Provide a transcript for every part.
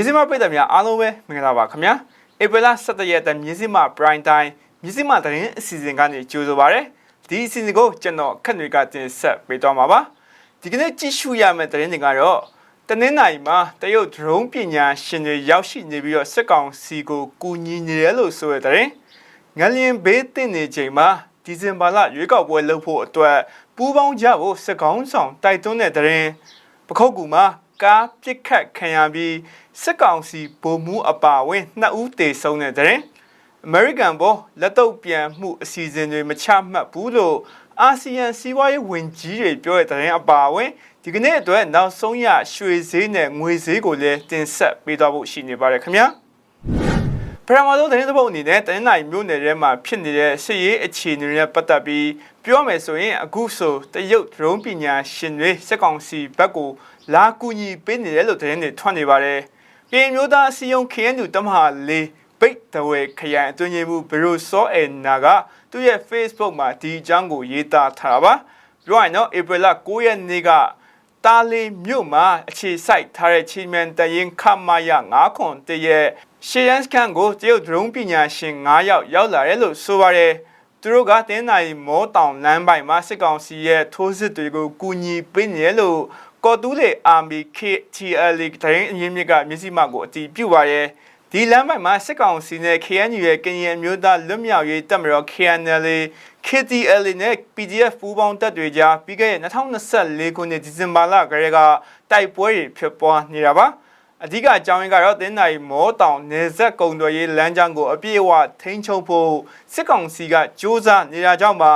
မြစည်းမပိတ်သက်များအားလုံးပဲမင်္ဂလာပါခင်ဗျာဧပြီလ17ရက်တည်းမြစည်းမ prime time မြစည်းမသတင်းအစီအစဉ်ကနေကြိုဆိုပါရစေဒီအစီအစဉ်ကိုကျွန်တော်ခက်တွေကတင်ဆက်ပေးသွားမှာပါဒီကနေ့ကြည့်ရှုရမယ့်သတင်းတွေကတော့တနင်္လာရီမှာတရုတ် drone ပညာရှင်တွေရောက်ရှိနေပြီးတော့စစ်ကောင်စီကိုကူညီနေတယ်လို့ဆိုတဲ့သတင်းငလျင်ဘေးတင်နေချိန်မှာဒီဇင်ဘာလရွေးကောက်ပွဲလုပ်ဖို့အတွက်ပူးပေါင်းကြဖို့စစ်ကောင်ဆောင်တိုက်တွန်းတဲ့သတင်းပခုတ်ကူမှာ ကားပစ်ခတ်ခံရပြီးစစ်ကောင်စီဗိုလ်မှူးအပါအဝင်နှစ်ဦးတေဆုံးတဲ့တဲ့အမေရိကန်ဘောလက်တော့ပြန်မှုအစီအစဉ်တွေမချမှတ်ဘူးလို့အာဆီယံစီးပွားရေးဝန်ကြီးတွေပြောတဲ့တဲ့အပါအဝင်ဒီကနေ့အတွက်နောက်ဆုံးရရွှေဈေးနဲ့ငွေဈေးကိုလည်းတင်ဆက်ပေးသွားဖို့ရှိနေပါတယ်ခင်ဗျာ ပထမဆုံးသတင်းသဘောအနေနဲ့တိုင်းနိုင်မြို့နယ်ထဲမှာဖြစ်နေတဲ့စစ်ရေးအခြေအနေတွေနဲ့ပတ်သက်ပြီးပြောမယ်ဆိုရင်အခုဆိုတရုတ်ဒရုန်းပညာရှင်တွေစက်ကောင်စီဘက်ကိုလာကူညီပေးနေတယ်လို့သတင်းတွေထွက်နေပါတယ်။ကရင်မျိုးသားအစည်းအရုံး KNU တမဟာလေးဘိတ်တဝဲခရိုင်အတွင်းရေးမှူးဘရိုစောအဲနာကသူ့ရဲ့ Facebook မှာဒီအကြောင်းကိုရေးသားထားတာပါ။ပြောရရင်တော့ဧပြီလ9ရက်နေ့ကတာလီမြို့မှာအခြေစိုက်ထားတဲ့ချီမန်တရင်ခမာယ9ခွန်တရဲ့ ရှေယန်စကန်ကိုတရုတ်ဒရုန်းပညာရှင်9ယောက်ရောက်လာတယ်လို့ဆိုပါတယ်။သူတို့ကတင်းနိုင်မောတောင်လမ်းပိုင်းမှာစစ်ကောင်စီရဲ့ထိုးစစ်တွေကိုကူညီပေးနေတယ်လို့ကော်တူးလေအာမီ KTL တိုင်းအရင်းမြစ်ကမျက်စိမှကိုအတီးပြုတ်ပါရဲ့ဒီလမ်းပိုင်းမှာစစ်ကောင်စီနဲ့ KNU ရဲ့ကရင်အမျိုးသားလွတ်မြောက်ရေးတပ်မတော် KNL KTL နဲ့ PDF ပူးပေါင်းတပ်တွေကြားပြီးခဲ့တဲ့2024ခုနှစ်ဒီဇင်ဘာလကလေးကတိုက်ပွဲတွေဖြစ်ပွားနေတာပါ အဓိကအကြောင်းရင်းကတော့တင်းနိုင်မောတောင်နေဆက်ကုံတော်ရေးလမ်းကြောင်းကိုအပြည့်အဝထိန်းချုပ်ဖို့စစ်ကောင်စီကစ조사နေတာကြောင့်ပါ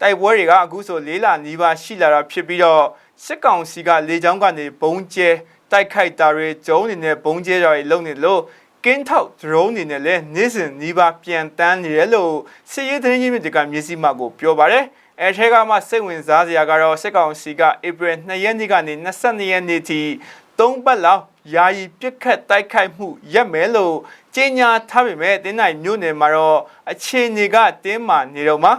တိုက်ပွဲတွေကအခုဆိုလေးလနီးပါးရှိလာတာဖြစ်ပြီးတော့စစ်ကောင်စီကလေကြောင်းကနေဘုံကျဲတိုက်ခိုက်တာတွေကျုံးနေတဲ့ဘုံကျဲတွေလုပ်နေလို့ကင်းထောက် drone နေနဲ့လည်းနေ့စဉ်နီးပါးပြန်တန်းနေတယ်လို့စစ်ရေးသတင်းရင်းမြစ်တွေကမျက်စိမှကိုပြောပါတယ်အဲထဲကမှစိတ်ဝင်စားစရာကတော့စစ်ကောင်စီကဧပြီ2ရက်နေ့ကနေ22ရက်နေ့ထိ၃ပတ်လောက် ယာယီပြစ်ခတ်တိုက်ခိုက်မှုရက်မဲလို့ကြေညာထားပေမဲ့တင်းနိုင်မြို့နယ်မှာတော့အခြေအနေကတင်းမာနေတော့မှာ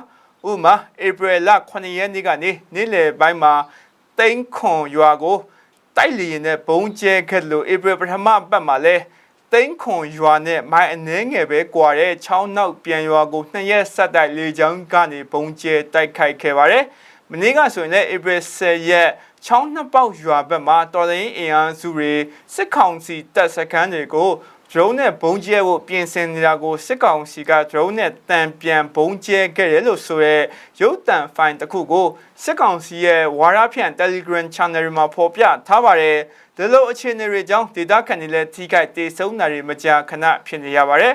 ဥပမာဧပြီလ9ရက်နေ့ကနေနေ့လယ်ပိုင်းမှာတိန်ခွန်ရွာကိုတိုက်လျင်နဲ့ဘုံကျဲခဲ့လို့ဧပြီပထမပတ်မှာလဲတိန်ခွန်ရွာနဲ့မိုင်အနှဲငယ်ပဲကွာတဲ့ချောင်းနောက်ပြန်ရွာကိုနှစ်ရက်ဆက်တိုက်လေကြောင်းကနေဘုံကျဲတိုက်ခိုက်ခဲ့ပါတယ်။မနေ့ကဆိုရင်လည်းဧပြီ10ရက် ချောင်းနှစ်ပေါက်ရွာဘက်မှာတော်လိုင်းအင်အားစုတွေစစ်ကောင်စီတပ်စခန်းတွေကို drone နဲ့ဘုံကျဲဖို့ပြင်ဆင်နေတာကိုစစ်ကောင်စီက drone နဲ့တံပြန်ဘုံကျဲခဲ့တယ်လို့ဆိုရဲရုပ်တံဖိုင်တစ်ခုကိုစစ်ကောင်စီရဲ့ဝါရဖြန့် Telegram Channel မှာဖော်ပြထားပါတယ်ဒီလိုအခြေအနေတွေကြောင့်ဒေတာခန်တွေလည်းထိခိုက်ဒေဆုံးတာတွေမကြာခဏဖြစ်နေရပါတယ်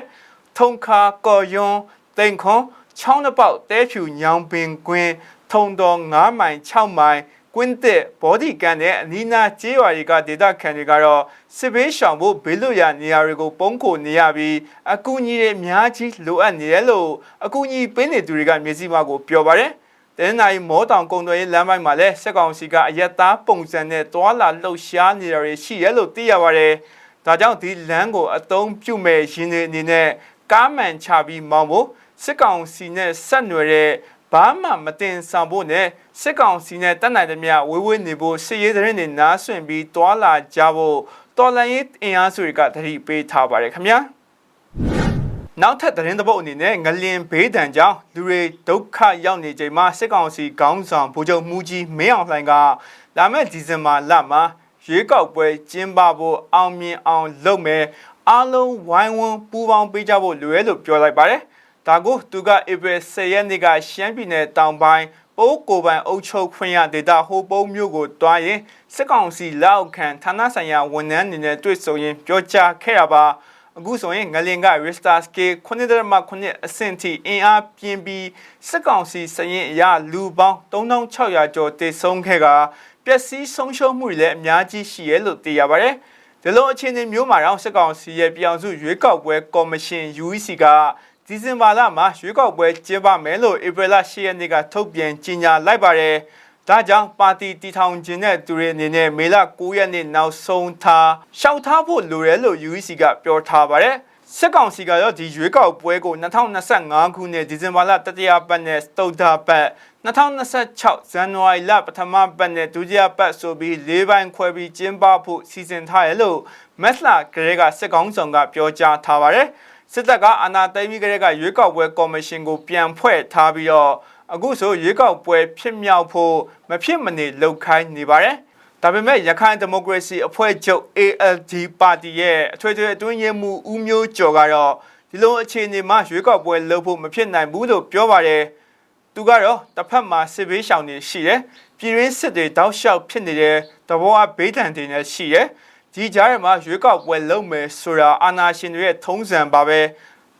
ထုံခါကော်ယွန်းတိန်ခွန်ချောင်းတစ်ပေါက်တဲဖြူညောင်ပင်ကွင်းထုံတော်9မိုင်6မိုင် ကွင်းတဲ့ဘောဒီကန်နဲ့အနီးနားကျေးရွာတွေကဒေတာခန်တွေကတော့စစ်ဘေးရှောင်ဖို့ဘေးလွတ်ရာနေရာတွေကိုပုံခိုနေရပြီးအကူအညီတွေအများကြီးလိုအပ်နေတယ်လို့အကူအညီပေးနေသူတွေကမျက်စိမှကိုပြောပါတယ်။တင်းနိုင်မောတောင်ကုံတော်ရေးလမ်းပိုင်းမှာလည်းစက်ကောင်စီကအရက်သားပုံစံနဲ့တွာလာလှုပ်ရှားနေတာတွေရှိရလို့သိရပါတယ်။ဒါကြောင့်ဒီလမ်းကိုအသုံးပြုမဲ့ရင်းတွေအနေနဲ့ကားမှန်ချပြီးမောင်းဖို့စစ်ကောင်စီနဲ့ဆက်နွယ်တဲ့ ဘာမှမတင်ဆောင်ဖို့နဲ့စစ်ကောင်စီနဲ့တက်နိုင်သမျှဝေးဝေးနေဖို့စစ်ရေးသတင်းတွေနားဆွင့်ပြီးတွာလာကြဖို့တော်လန်ရေးအင်အားစုတွေကတတိပေးထားပါတယ်ခင်ဗျာနောက်ထပ်သတင်းသဘောက်အနေနဲ့ငလင်ဘေးဒဏ်ကြောင့်လူတွေဒုက္ခရောက်နေချိန်မှာစစ်ကောင်စီခေါင်းဆောင်ဗိုလ်ချုပ်မူကြီးမင်းအောင်လှိုင်ကလာမယ့်ဒီဇင်ဘာလမှာရွေးကောက်ပွဲကျင်းပဖို့အောင်မြင်အောင်လုပ်မယ်အားလုံးဝိုင်းဝန်းပူးပေါင်းပေးကြဖို့လိုရဲလို့ပြောလိုက်ပါတယ် ဒါကိုသူကဧပြီ10ရက်နေ့ကရှမ်းပြည်နယ်တောင်ပိုင်းပိုးကိုပိုင်အုပ်ချုပ်ခွင့်ရဒေတာဟိုပုံးမျိုးကိုတွားရင်စစ်ကောင်စီလက်အောက်ခံဌာနဆိုင်ရာဝန်ထမ်းတွေနဲ့တွေ့ဆုံရင်ပြောကြားခဲ့ရပါအခုဆိုရင်ငလင်က Richter scale 9.9အဆင့်ထိအင်အားပြင်းပြီးစစ်ကောင်စီစရင်အရလူပေါင်း3600ကျော်တေဆုံးခဲ့ကပျက်စီးဆုံးရှုံးမှုတွေလည်းအများကြီးရှိရဲလို့သိရပါတယ်ဒီလိုအခြေအနေမျိုးမှာတော့စစ်ကောင်စီရဲ့ပြောင်စုရွေးကောက်ပွဲကော်မရှင် UEC က ဒီဇင်ဘာလမှာရွေးကောက်ပွဲကျင်းပမယ်လို့ဧပြီလ10ရက်နေ့ကထုတ်ပြန်ကြေညာလိုက်ပါတယ်။ဒါကြောင့်ပါတီတီထောင်ခြင်းတဲ့သူတွေအနေနဲ့မေလ9ရက်နေ့နောက်ဆုံးထားရှောက်ထားဖို့လိုတယ်လို့ UEC ကပြောထားပါတယ်။စစ်ကောင်စီကတော့ဒီရွေးကောက်ပွဲကို2025ခုနှစ်ဒီဇင်ဘာလတတိယပတ်နဲ့စတုဒ္ဓပတ်2026ဇန်နဝါရီလပထမပတ်နဲ့ဒုတိယပတ်ဆိုပြီး၄ပိုင်းခွဲပြီးကျင်းပဖို့စီစဉ်ထားရလို့မက်စလာဂရဲကစစ်ကောင်ဆောင်ကပြောကြားထားပါတယ် စစ်တပ်ကအာဏာသိမ်းပြီးကလေးကရွေးကောက်ပွဲကော်မရှင်ကိုပြန်ဖွဲ့ထားပြီးတော့အခုဆိုရွေးကောက်ပွဲဖြစ်မြောက်ဖို့မဖြစ်မနေလှုပ်ခိုင်းနေပါတယ်ဒါပေမဲ့ရခိုင်ဒီမိုကရေစီအဖွဲ့ချုပ် ALD ပါတီရဲ့အထွေထွေအတွင်းရေးမှူးဦးမျိုးကျော်ကတော့ဒီလိုအခြေအနေမှာရွေးကောက်ပွဲလုပ်ဖို့မဖြစ်နိုင်ဘူးလို့ပြောပါတယ်သူကတော့တစ်ဖက်မှာစစ်ဘေးရှောင်နေရှိတယ်ပြည်ရင်းစစ်တွေတောက်လျှောက်ဖြစ်နေတဲ့သဘောအဘေးဒဏ်တွေနဲ့ရှိတယ် ဒီကြားထဲမှာရွေးကောက်ပွဲလုပ်မယ်ဆိုတာအာဏာရှင်တွေရဲ့ထုံးစံပါပဲ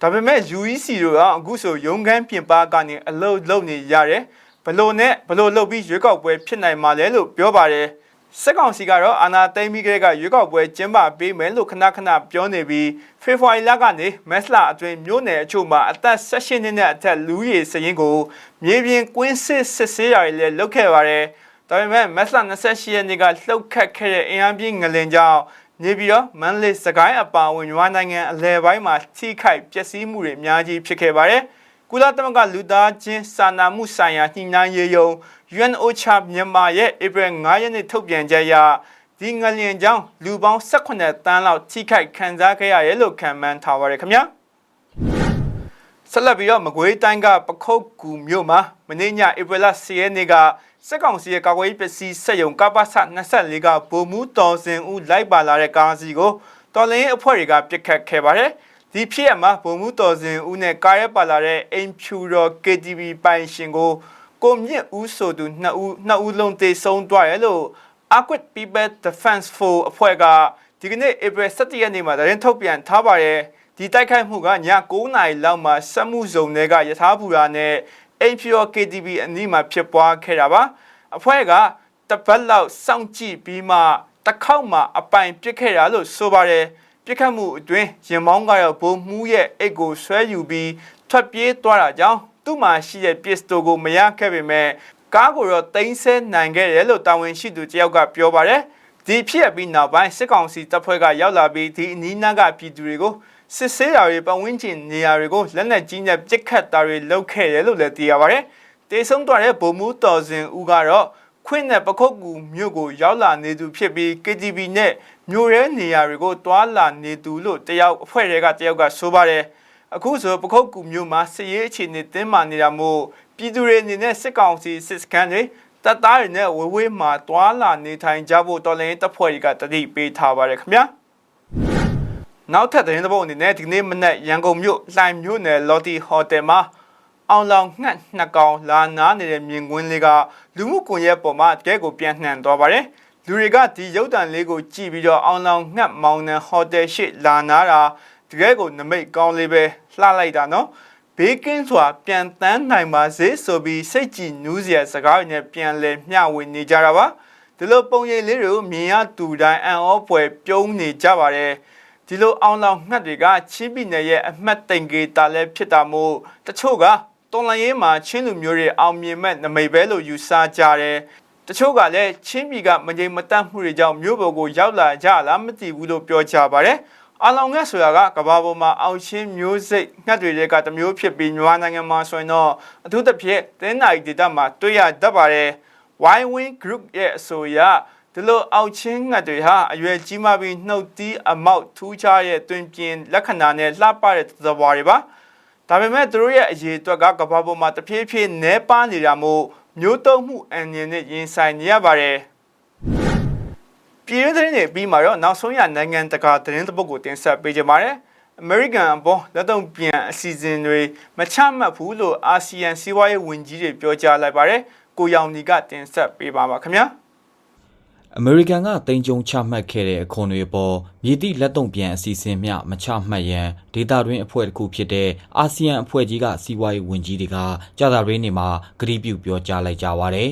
ဒါပေမဲ့ UEC တို့ကအခုဆိုရုံးခန်းပြင်ပကနေအလုပ်လုပ်နေရတယ်ဘလို့နဲ့ဘလို့လုပ်ပြီးရွေးကောက်ပွဲဖြစ်နိုင်မှာလဲလို့ပြောပါတယ်စစ်ကောင်စီကတော့အာဏာသိမ်းပြီးကလေးကရွေးကောက်ပွဲကျင်းပပေးမယ်လို့ခဏခဏပြောနေပြီးဖေဖော်ဝါရီလကနေမက်စလာအတွင်းမြို့နယ်အချို့မှာအသက်16နှစ်နဲ့အထက်လူဦးရေစရင်ကိုမြေပြင်ကွင်းစစ်စစ်ဆေးရာတွေလည်းလုပ်ခဲ့ပါတယ်။ ဒါပေမဲ့မက်စလာ28ရက်နေ့ကလှုပ်ခတ်ခဲ့တဲ့အင်အားပြင်းငလင်ကြောင့်နေပြီးတော့မန်လေးစကိုင်းအပါအဝင်မြန်မာနိုင်ငံအလဲပိုင်းမှာထိခိုက်ပျက်စီးမှုတွေအများကြီးဖြစ်ခဲ့ပါတယ်။ကုလသမဂ္ဂလူသားချင်းစာနာမှုဆိုင်ရာညှိနှိုင်းရေးယုံ UNOCHA မြန်မာရဲ့ဧပြီ9ရက်နေ့ထုတ်ပြန်ချက်အရဒီငလျင်ကြောင့်လူပေါင်း18တန်းလောက်ထိခိုက်ခံစားခဲ့ရတယ်လို့ခံမှန်းထားပါရခင်ဗျာဆက်လက်ပြီးတော့မကွေးတိုင်းကပခုတ်ကူမြို့မှာမနေ့ညဧပြီလ10ရက်နေ့က စက်ကောင်စီရဲ့ကာကွယ်ရေးပစ္စည်းစက်ယုံကပ္ပစ24ကဗိုလ်မှူးတော်စင်ဦးလိုက်ပါလာတဲ့ကားစီကိုတော်လင်းအဖွဲ့တွေကပြစ်ခတ်ခဲ့ပါတယ်ဒီဖြစ်ရမှာဗိုလ်မှူးတော်စင်ဦးနဲ့ကားရဲပါလာတဲ့အိမ်ဖြူတော် KTV ပိုင်ရှင်ကိုကိုမြင့်ဦးဆိုသူနှစ်ဦးနှစ်ဦးလုံးတေဆုံးသွားတယ်လို့ Aquit People Defense Force အဖွဲ့ကဒီကနေ့ April 17ရက်နေ့မှာသတင်းထုတ်ပြန်ထားပါတယ်ဒီတိုက်ခိုက်မှုကည9:00နာရီလောက်မှာစက်မှုဇုံတွေကယထာဘူရာနဲ့ APO KTV အနီးမှာဖြစ်ပွားခဲ့တာပါအဖွဲ့ကတပတ်လောက်စောင့်ကြည့်ပြီးမှတစ်ခေါက်မှအပိုင်ပြစ်ခဲ့တာလို့ဆိုပါတယ်ပြစ်ခတ်မှုအတွင်းရင်မောင်းကတော့ဘုံမှုရဲ့အိတ်ကိုဆွဲယူပြီးထွက်ပြေးသွားတာကြောင့်သူ့မှာရှိတဲ့ပစ္စတိုကိုမရခဲ့ပေမဲ့ကားကိုတော့တင်ဆဲနိုင်ခဲ့တယ်လို့တာဝန်ရှိသူတယောက်ကပြောပါတယ်ဒီဖြစ်ပြီးနောက်ပိုင်းစစ်ကောင်စီတပ်ဖွဲ့ကရောက်လာပြီးဒီအနီးနားကပြည်သူတွေကို စစ်ဆေးတာတွေပတ်ဝန်းကျင်နေရာတွေကိုလက်နက်ကြီးနဲ့ပစ်ခတ်တာတွေလုပ်ခဲ့တယ်လို့လည်းသိရပါတယ်တေဆုံးသွားတဲ့ဗိုလ်မှူးတော်စင်ဦးကတော့ခွင့်နဲ့ပခုတ်ကူမြို့ကိုရောက်လာနေသူဖြစ်ပြီး KTV နဲ့မြို့ရဲနေရာတွေကိုတွာလာနေသူလို့တယောက်အဖွဲ့တွေကတယောက်ကဆိုပါတယ်အခုဆိုပခုတ်ကူမြို့မှာစစ်ရေးအခြေအနေတင်းမာနေတာမို့ပြည်သူတွေအနေနဲ့စစ်ကောင်စီစစ်စခန်းတွေတပ်သားတွေနဲ့ဝေဝေးမှာတွာလာနေထိုင်ကြဖို့တော်လှန်ရေးတပ်ဖွဲ့တွေကတတိပေးထားပါတယ်ခင်ဗျာ နောက်ထပ်သတင်းသဘောအနေနဲ့ဒီနေ့မနက်ရန်ကုန်မြို့လှိုင်မြို့နယ်လော်တီဟိုတယ်မှာအောင်လောင်ငှက်နှစ်ကောင်လာနားနေတဲ့မြင်ကွင်းလေးကလူမှုကွန်ရက်ပေါ်မှာတကယ်ကိုပြန်နှံသွားပါတယ်လူတွေကဒီရုပ်တံလေးကိုကြည့်ပြီးတော့အောင်လောင်ငှက်မောင်နှံဟိုတယ်ရှိလာနာတာတကယ်ကိုနမိတ်ကောင်းလေးပဲလှလိုက်တာနော်ဘေးကင်းစွာပြန်တန်းနိုင်ပါစေဆိုပြီးစိတ်ကြည်နူးစရာစကားတွေနဲ့ပြန်လဲမျှဝေနေကြတာပါဒီလိုပုံရိပ်လေးတွေကိုမြင်ရသူတိုင်းအံ့ဩဖွယ်ပြုံးနေကြပါတယ် ဒီလိုအောင်လောင်ငှက်တွေကချင်းပြည်နယ်ရဲ့အမှတ်တိမ်ကေတာလည်းဖြစ်တာမို့တချို့ကတော်လန်ရေးမှာချင်းလူမျိုးတွေအောင်မြင်မဲ့နမိတ်ပဲလို့ယူဆကြတယ်တချို့ကလည်းချင်းပြည်ကမငြိမ်မတတ်မှုတွေကြောင့်မြို့ပေါ်ကိုရောက်လာကြလားမသိဘူးလို့ပြောကြပါတယ်အလောင်ငှက်ဆိုတာကကဘာပေါ်မှာအောင်ချင်းမျိုးစိတ်ငှက်တွေကတမျိုးဖြစ်ပြီးမြန်မာနိုင်ငံမှာဆိုရင်တော့အထူးသဖြင့်တင်းနိုင်ဒေတာမှာတွေ့ရတတ်ပါတယ် Y-Wing Group ရဲ့အဆိုအရ ဒီလိုအောက်ချင်းငှက်တွေဟာအရွယ်ကြီးမှပြီးနှုတ်သီးအမောက်ထူးခြားရဲ့တွင်ပြင်လက္ခဏာနဲ့လှပတဲ့သဘောတွေပါဒါပေမဲ့သူတို့ရဲ့အရေးအတွက်ကကဘာပေါ်မှာတဖြည်းဖြည်းနဲပါနေတာမို့မျိုးတုံးမှုအန်ရင်နဲ့ရင်ဆိုင်နေရပါတယ်ပြည်တွင်းသတင်းတွေပြီးမှာတော့နောက်ဆုံးရနိုင်ငံတကာသတင်းသပုတ်ကိုတင်ဆက်ပေးကြပါမယ်အမေရိကန်အပေါ်လက်တော့ပြန်အစီအစဉ်တွေမချမှတ်ဘူးလို့အာဆီယံစီးပွားရေးဝန်ကြီးတွေပြောကြားလိုက်ပါတယ်ကိုရောင်ဒီကတင်ဆက်ပေးပါပါခင်ဗျာ အမေရိကန်ကတင်ကြုံချမှတ်ခဲ့တဲ့အခွန်တွေပေါ်မြည်သည့်လက်တုံပြန်အစီအစဉ်မျှမချမှတ်ရန်ဒေတာတွင်အဖွဲ့တစ်ခုဖြစ်တဲ့အာဆီယံအဖွဲ့ကြီးကစီးပွားရေးဝန်ကြီးတွေကကြာသပတေးနေ့မှာကတိပြုပြောကြားလိုက်ကြပါတယ်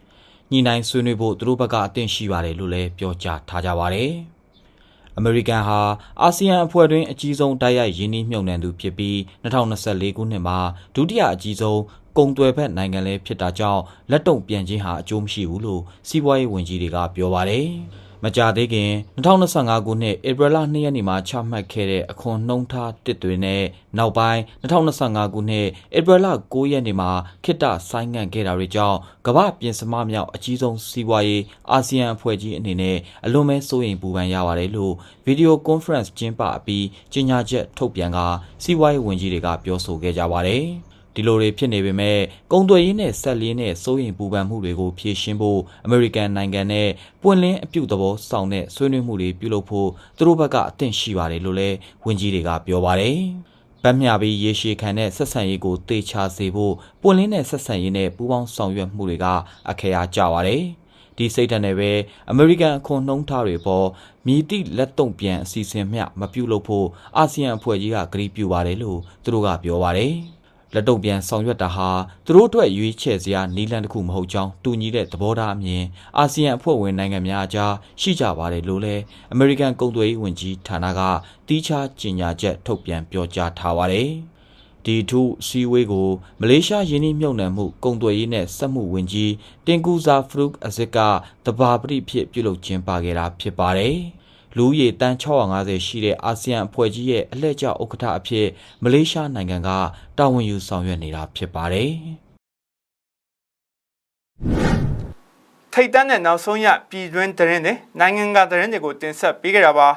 ။ညီနိုင်ဆွေးနွေးဖို့သူတို့ဘက်ကအသင့်ရှိပါတယ်လို့လည်းပြောကြားထားကြပါတယ်။အမေရိကန်ဟာအာဆီယံအဖွဲ့တွင်အကြီးဆုံးတိုက်ရိုက်ရင်းနှီးမြှုပ်နှံသူဖြစ်ပြီး2024ခုနှစ်မှာဒုတိယအကြီးဆုံး ကုန်သွယ်ဘက်နိုင်ငံလည်းဖြစ်တာကြောင့်လက်တုံပြန်ခြင်းဟာအကျိုးမရှိဘူးလို့စီးပွားရေးဝန်ကြီးတွေကပြောပါတယ်။မကြသေးခင်2025ခုနှစ်ဧပြီလ2ရက်နေ့မှာချမှတ်ခဲ့တဲ့အခွန်နှုံးထားတစ်တွေနဲ့နောက်ပိုင်း2025ခုနှစ်ဧပြီလ9ရက်နေ့မှာခိတ္တဆိုင်းငံ့ခဲ့တာတွေကြောင့်ကမ္ဘာပြင်စမမြောက်အကြီးဆုံးစီးပွားရေးအာဆီယံအဖွဲ့ကြီးအနေနဲ့အလွန်ပဲစိုးရိမ်ပူပန်ရပါတယ်လို့ဗီဒီယိုကွန်ဖရင့်ကျင်းပအပြီးကြေညာချက်ထုတ်ပြန်ကစီးပွားရေးဝန်ကြီးတွေကပြောဆိုခဲ့ကြပါတယ်။ ဒီလိုတွေဖြစ်နေပေမဲ့ကုံသွယ်ရေးနဲ့ဆက်လင်းနဲ့စိုးရင်ပူပန်မှုတွေကိုဖြေရှင်းဖို့အမေရိကန်နိုင်ငံနဲ့ပွင့်လင်းအပြုသဘောဆောင်တဲ့ဆွေးနွေးမှုတွေပြုလုပ်ဖို့သူတို့ဘက်ကအသင့်ရှိပါတယ်လို့လည်းဝန်ကြီးတွေကပြောပါတယ်။ပတ်မြပြီးရေရှည်ခံတဲ့ဆက်ဆံရေးကိုတေချာစေဖို့ပွင့်လင်းတဲ့ဆက်ဆံရေးနဲ့ပူးပေါင်းဆောင်ရွက်မှုတွေကအခရာကြပါတယ်။ဒီစိတ်ဓာတ်နဲ့ပဲအမေရိကန်အခွန်နှုံးထားတွေပေါ်မြည်တိလက်တုံပြန်အစီအစဉ်မျှမပြုတ်လို့ဖို့အာဆီယံအဖွဲ့ကြီးကကတိပြုပါတယ်လို့သူတို့ကပြောပါတယ်။ လက်တုံပြန်ဆောင်ရွက်တာဟာသူတို့အတွက်ရွေးချယ်စရာနည်းလမ်းတစ်ခုမဟုတ်ကြောင်းတူညီတဲ့သဘောထားအမြင်အာဆီယံအဖွဲ့ဝင်နိုင်ငံများအကြားရှိကြပါတယ်လို့လည်းအမေရိကန်ကုန်သွယ်ရေးဝန်ကြီးဌာနကတီးခြားကြေညာချက်ထုတ်ပြန်ပြောကြားထားပါတယ်။ဒီထုစီဝေးကိုမလေးရှားယင်းနှိမ့်မြုပ်နှံမှုကုန်သွယ်ရေးနဲ့စက်မှုဝန်ကြီးတင်ကူဇာဖရုခ်အဇစ်ကတဘာပတိဖြစ်ပြုလုပ်ခြင်းပါခဲ့တာဖြစ်ပါတယ်။ လူဦးရေတန်း650ရှိတဲ့အာဆီယံအဖွဲ့ကြီးရဲ့အလှည့်ကျဥက္ကဋ္ဌအဖြစ်မလေးရှားနိုင်ငံကတာဝန်ယူဆောင်ရွက်နေတာဖြစ်ပါတယ်။ထိတ်တန်းတဲ့နောက်ဆုံးရပြည်တွင်းသတင်းတွေနိုင်ငံကသတင်းတွေကိုတင်ဆက်ပေးကြတာပါ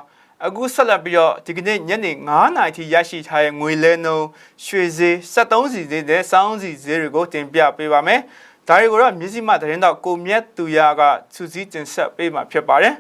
အခုဆက်လက်ပြီးတော့ဒီကနေ့ညနေ9:00နာရီထိရရှိထားတဲ့ငွေလဲနှုန်းရွှေဈေး73စီဈေးနဲ့စောင်းစီဈေးတွေကိုတင်ပြပေးပါမယ်ဒါတွေကိုတော့မြစည်းမသတင်းတော့ကိုမြတ်သူရကစူးစီးတင်ဆက်ပေးမှာဖြစ်ပါတယ်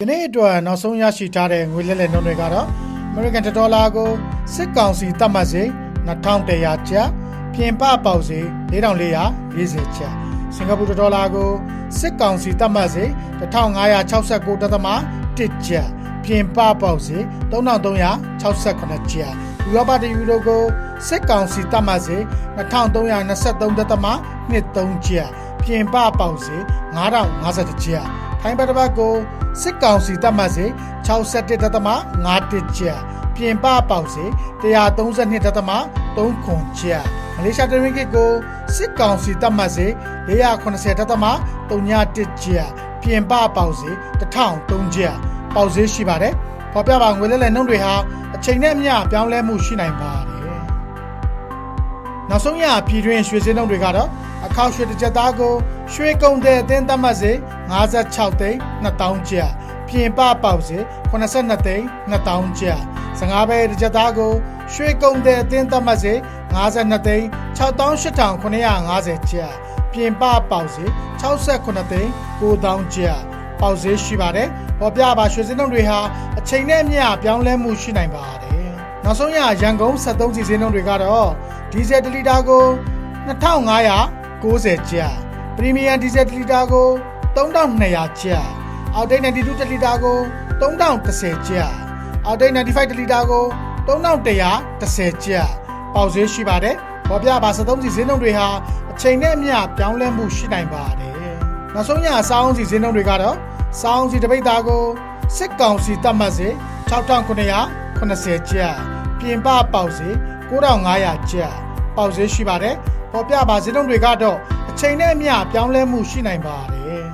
ဒီနေ့အတွက်နောက်ဆုံးရရှိထားတဲ့ငွေလဲလှယ်နှုန်းတွေကတော့ American ဒေါ်လာကိုစစ်ကောင်စီတတ်မှတ်စေ2100ကျပ်ပြင်ပပေါက်စေ4440ကျပ်စင်ကာပူဒေါ်လာကိုစစ်ကောင်စီတတ်မှတ်စေ1569.1ကျပ်ပြင်ပပေါက်စေ3368ကျပ်ဥရောပတယူရိုကိုစစ်ကောင်စီတတ်မှတ်စေ2323.23ကျပ်ပြင်ပပေါက်စေ9050ကျပ် ထိုင်းဘတ်တစ်ပတ်ကိုစစ်ကောင်စီတတ်မှတ်စေ61.51ကျပ်ပြင်ပပေါက်စေ132.3ခွန်ကျပ်မလေးရှားတရင်ကစ်ကိုစစ်ကောင်စီတတ်မှတ်စေ490.31ကျပ်ပြင်ပပေါက်စေ1003ကျပ်ပေါက်စေရှိပါတယ်ပေါ်ပြပါငွေလဲလဲနှုန်းတွေဟာအချိန်နဲ့အမျှပြောင်းလဲမှုရှိနိုင်ပါတယ် နောက်ဆုံးရပြည်တွင်းရွှေစင်းနှုန်းတွေကတော့အခောက်ရွှေတစ်ကြက်သားကိုရွှေကုံတဲ့အသင်းသတ်မှတ်စေ56သိန်း2000ကျပ်ပြင်ပပေါက်စေ82သိန်း2000ကျပ်စငါးဘဲတစ်ကြက်သားကိုရွှေကုံတဲ့အသင်းသတ်မှတ်စေ52သိန်း68,950ကျပ်ပြင်ပပေါက်စေ68သိန်း9000ကျပ်ပေါက်စေရှိပါတယ်ပေါ်ပြပါရွှေစင်းနှုန်းတွေဟာအချိန်နဲ့အမျှပြောင်းလဲမှုရှိနိုင်ပါတယ်နောက်ဆုံးရရန်ကုန်73စီစင်းနှုန်းတွေကတော့ ဒီဇယ်1လီတာကို2590ကျပ်ပရီမီယံဒီဇယ်1လီတာကို3200ကျပ်အောက်တိတ်92တလီတာကို3010ကျပ်အောက်တိတ်95တလီတာကို3110ကျပ်ပေါက်ဈေးရှိပါတယ်ပေါ်ပြပါ73စီစင်းနှုန်းတွေဟာအချိန်နဲ့အမျှပြောင်းလဲမှုရှိနိုင်ပါတယ်နောက်ဆုံးရစောင်းစီစင်းနှုန်းတွေကတော့စောင်းစီတပိတ်သားကိုစစ်ကောင်စီတတ်မှတ်စေ6980ကျပ်ပြင်ပပေါက်စေ 9500ကျပ်ပေါက်စေရှိပါတယ်ပေါ်ပြပါစင်းနှုန်းတွေကတော့အချိန်နဲ့အမျှပြောင်းလဲမှုရှိနိုင်ပါတယ်။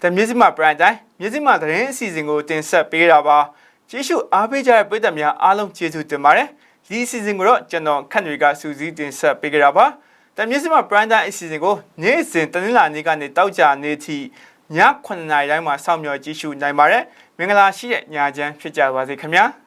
တမြစည်းမပရိုင်တိုင်းမြစည်းမသတင်းအစီအစဉ်ကိုတင်ဆက်ပေးတာပါ။ကျေးဇူးအားပေးကြတဲ့ပရိသတ်များအားလုံးကျေးဇူးတင်ပါတယ်။ဒီအစီအစဉ်ကိုတော့ကျွန်တော်ခန့်တွေကစူးစီးတင်ဆက်ပေးကြတာပါ။တမြစည်းမပရိုင်တိုင်းအစီအစဉ်ကိုနေ့စဉ်တနင်္လာနေ့ကနေတောက်ကြနေ့ထိည9:00နာရီတိုင်းမှာစောင့်မျှော်ကြည့်ရှုနိုင်ပါတယ်။မင်္ဂလာရှိတဲ့ညချမ်းဖြစ်ကြပါစေခင်ဗျာ။